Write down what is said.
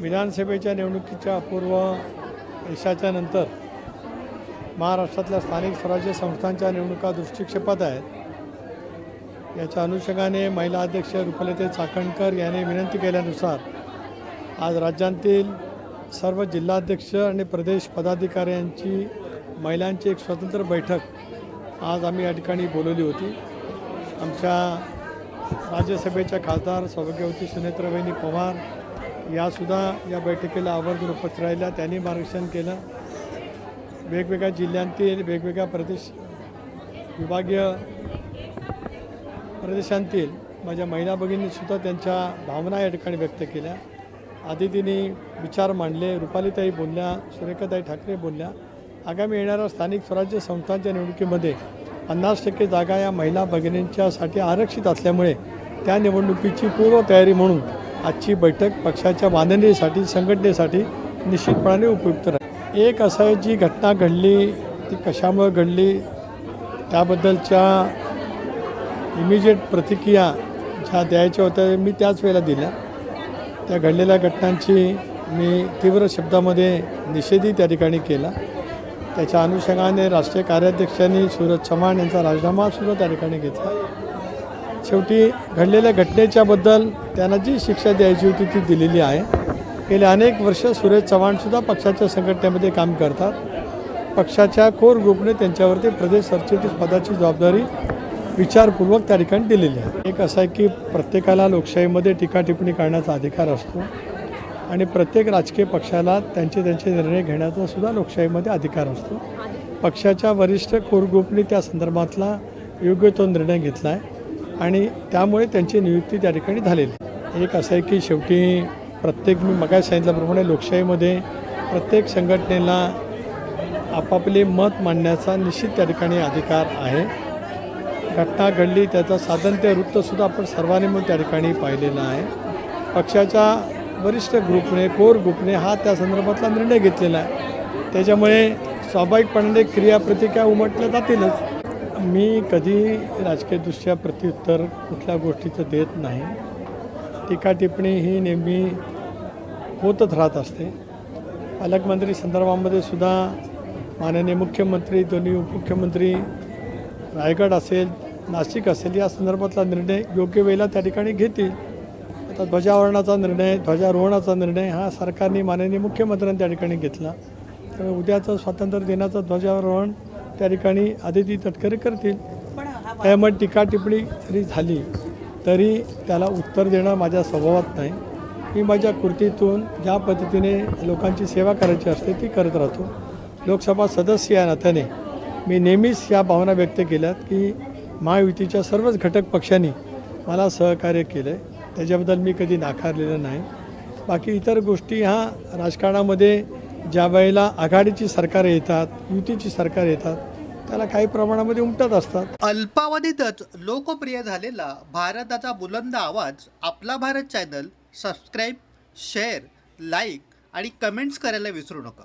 विधानसभेच्या निवडणुकीच्या अपूर्व यशाच्या नंतर महाराष्ट्रातल्या स्थानिक स्वराज्य संस्थांच्या निवडणुका दृष्टिक्षेपात आहेत. याच्या अनुषंगाने महिला अध्यक्ष रुपलते चाकणकर यांनी विनंती केल्यानुसार आज राज्यांतील सर्व जिल्हाध्यक्ष आणि प्रदेश पदाधिकाऱ्यांची महिलांची एक स्वतंत्र बैठक आज आम्ही या ठिकाणी बोलवली होती. आमच्या राज्यसभेच्या खासदार सौभाग्यवती सुनेत्रवहिनी पवार यासुद्धा या बैठकीला आवर्जून उपस्थित राहिल्या. त्यांनी मार्गदर्शन केलं. वेगवेगळ्या जिल्ह्यांतील वेगवेगळ्या प्रदेश विभागीय प्रदेशांतील माझ्या महिला भगिनींनीसुद्धा त्यांच्या भावना या ठिकाणी व्यक्त केल्या. आदितींनी विचार मांडले रुपालीताई बोलल्या सुरेखाताई ठाकरे बोलल्या. आगामी येणाऱ्या स्थानिक स्वराज्य संस्थांच्या निवडणुकीमध्ये पन्नास टक्के जागा या महिला भगिनींच्यासाठी आरक्षित असल्यामुळे त्या निवडणुकीची पूर्वतयारी म्हणून आजची बैठक पक्षाच्या बांधणीसाठी संघटनेसाठी निश्चितपणाने उपयुक्त राहील. एक असं जी घटना घडली ती कशामुळे घडली त्याबद्दलच्या इमिजिएट प्रतिक्रिया ज्या द्यायच्या होत्या मी त्याच वेळेला दिल्या. त्या घडलेल्या घटनांची मी तीव्र शब्दामध्ये निषेधही त्या ठिकाणी केला. त्याच्या अनुषंगाने राष्ट्रीय कार्याध्यक्षांनी सूरज चव्हाण यांचा राजीनामासुद्धा त्या ठिकाणी घेतला. शेवटी घडलेल्या घटनेच्याबद्दल त्यांना जी शिक्षा द्यायची होती ती दिलेली आहे. गेले अनेक वर्ष सुरेश चव्हाणसुद्धा पक्षाच्या संघटनेमध्ये काम करतात. पक्षाच्या कोर ग्रुपने त्यांच्यावरती प्रदेश सरचिटणीस पदाची जबाबदारी विचारपूर्वक त्या ठिकाणी दिलेली आहे. एक असं आहे की प्रत्येकाला लोकशाहीमध्ये टीका टिप्पणी करण्याचा अधिकार असतो आणि प्रत्येक राजकीय पक्षाला त्यांचे त्यांचे निर्णय घेण्याचा सुद्धा लोकशाहीमध्ये अधिकार असतो. पक्षाच्या वरिष्ठ कोर ग्रुपने त्या संदर्भातला योग्य तो निर्णय घेतला आहे आणि त्यामुळे त्यांची नियुक्ती त्या ठिकाणी झालेली. एक असं आहे की शेवटी प्रत्येक मी मगाय सांगितल्याप्रमाणे लोकशाहीमध्ये प्रत्येक संघटनेला आपापले मत मांडण्याचा निश्चित त्या ठिकाणी अधिकार आहे. घटना घडली त्याचं साधनते वृत्तसुद्धा आपण सर्वांनी मिळून त्या ठिकाणी पाहिलेलं आहे. पक्षाच्या वरिष्ठ ग्रुपने कोर ग्रुपने हा त्या संदर्भातला निर्णय घेतलेला आहे. त्याच्यामुळे स्वाभाविकपणे क्रियाप्रतिक्रिया उमटल्या जातीलच. मी कधी राजकीयदृष्ट्या प्रत्युत्तर कुठल्या गोष्टीचं देत नाही. टीका टिप्पणी ही नेहमी होतच राहत असते. पालकमंत्री संदर्भामध्ये सुद्धा माननीय मुख्यमंत्री दोन्ही उपमुख्यमंत्री रायगड असेल नाशिक असेल या संदर्भातला निर्णय योग्य वेळेला त्या ठिकाणी घेतील. आता ध्वजावरणाचा निर्णय ध्वजारोहणाचा निर्णय हा सरकारने माननीय मुख्यमंत्र्यांनी त्या ठिकाणी घेतला. त्यामुळे उद्याचं स्वातंत्र्य दिनाचं ध्वजारोहण त्या ठिकाणी आदिती तटकरे करतील. त्यामुळे टीका टिप्पणी जरी झाली तरी त्याला उत्तर देणं माझ्या स्वभावात नाही. मी माझ्या कृतीतून ज्या पद्धतीने लोकांची सेवा करायची असते ती करत राहतो. लोकसभा सदस्य या नात्याने मी नेहमीच या भावना व्यक्त केल्यात की महायुतीच्या सर्वच घटक पक्षांनी मला सहकार्य केलं आहे त्याच्याबद्दल मी कधी नाकारलेलं नाही. बाकी इतर गोष्टी ह्या राजकारणामध्ये ज्या वेळेला आघाडीची सरकार येतात युतीची सरकार येतात त्याला काही प्रमाणामध्ये उमटत असतात. अल्पावधीतच लोकप्रिय झालेला भारताचा बुलंद आवाज आपला Bharat channel subscribe share like आणि कमेंट्स करायला विसरू नका.